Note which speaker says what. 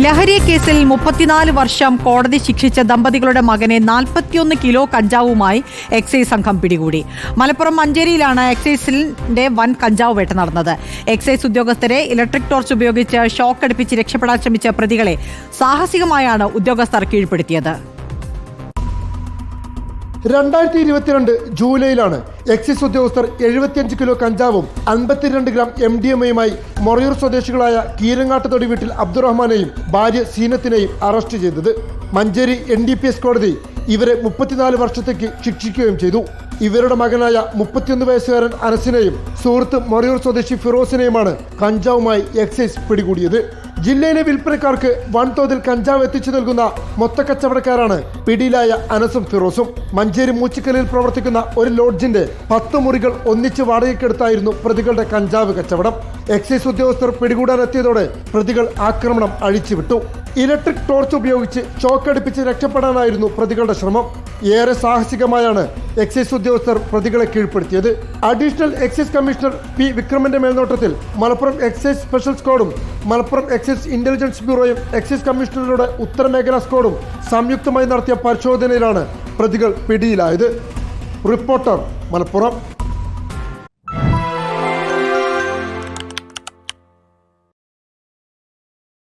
Speaker 1: ലഹരി കേസിൽ മുപ്പത്തിനാല് വർഷം കോടതി ശിക്ഷിച്ച ദമ്പതികളുടെ മകനെ നാൽപ്പത്തിയൊന്ന് കിലോ കഞ്ചാവുമായി എക്സൈസ് സംഘം പിടികൂടി. മലപ്പുറം മഞ്ചേരിയിലാണ് എക്സൈസിന്റെ വൻ കഞ്ചാവ് വേട്ട നടന്നത്. എക്സൈസ് ഉദ്യോഗസ്ഥരെ ഇലക്ട്രിക് ടോർച്ച് ഉപയോഗിച്ച് ഷോക്ക് അടുപ്പിച്ച് രക്ഷപ്പെടാൻ ശ്രമിച്ച പ്രതികളെ സാഹസികമായാണ് ഉദ്യോഗസ്ഥർ കീഴ്പ്പെടുത്തിയത്.
Speaker 2: രണ്ടായിരത്തി ഇരുപത്തിരണ്ട് ജൂലൈയിലാണ് എക്സൈസ് ഉദ്യോഗസ്ഥർ എഴുപത്തിയഞ്ച് കിലോ കഞ്ചാവും അൻപത്തിരണ്ട് ഗ്രാം എം ഡി എം എയുമായി മൊറയൂർ സ്വദേശികളായ കീരങ്ങാട്ടുതൊടി വീട്ടിൽ അബ്ദുറഹ്മാനെയും ഭാര്യ സീനത്തിനെയും അറസ്റ്റ് ചെയ്തത്. Manjeri N D P S കോടതി ഇവരെ മുപ്പത്തിനാല് വർഷത്തേക്ക് ശിക്ഷിക്കുകയും ചെയ്തു. ഇവരുടെ മകനായ മുപ്പത്തിയൊന്ന് വയസ്സുകാരൻ അനസിനെയും സുഹൃത്ത് മൊറയൂർ സ്വദേശി ഫിറോസിനെയുമാണ് കഞ്ചാവുമായി എക്സൈസ് പിടികൂടിയത്. ജില്ലയിലെ വിൽപ്പനക്കാർക്ക് വൻതോതിൽ കഞ്ചാവ് എത്തിച്ചു നൽകുന്ന മൊത്തക്കച്ചവടക്കാരാണ് പിടിയിലായ അനസും ഫിറോസും. മഞ്ചേരി മൂച്ചിക്കലിൽ പ്രവർത്തിക്കുന്ന ഒരു ലോഡ്ജിന്റെ പത്ത് മുറികൾ ഒന്നിച്ച് വാടകയ്ക്കെടുത്തായിരുന്നു പ്രതികളുടെ കഞ്ചാവ് കച്ചവടം. എക്സൈസ് ഉദ്യോഗസ്ഥർ പിടികൂടാനെത്തിയതോടെ പ്രതികൾ ആക്രമണം അഴിച്ചുവിട്ടു. ഇലക്ട്രിക് ടോർച്ച് ഉപയോഗിച്ച് ചോക്കടുപ്പിച്ച് രക്ഷപ്പെടാനായിരുന്നു പ്രതികളുടെ ശ്രമം. ഏറെ സാഹസികമായാണ് എക്സൈസ് ഉദ്യോഗസ്ഥർ പ്രതികളെ കീഴ്പ്പെടുത്തിയത്. അഡീഷണൽ എക്സൈസ് കമ്മീഷണർ പി വിക്രമന്റെ മേൽനോട്ടത്തിൽ മലപ്പുറം എക്സൈസ് സ്പെഷ്യൽ സ്ക്വാഡും മലപ്പുറം എക്സൈസ് ഇന്റലിജൻസ് ബ്യൂറോയും എക്സൈസ് കമ്മീഷണറുടെ ഉത്തരമേഖലാ സ്ക്വാഡും സംയുക്തമായി നടത്തിയ പരിശോധനയിലാണ് പ്രതികൾ പിടിയിലായത്. റിപ്പോർട്ടർ മലപ്പുറം.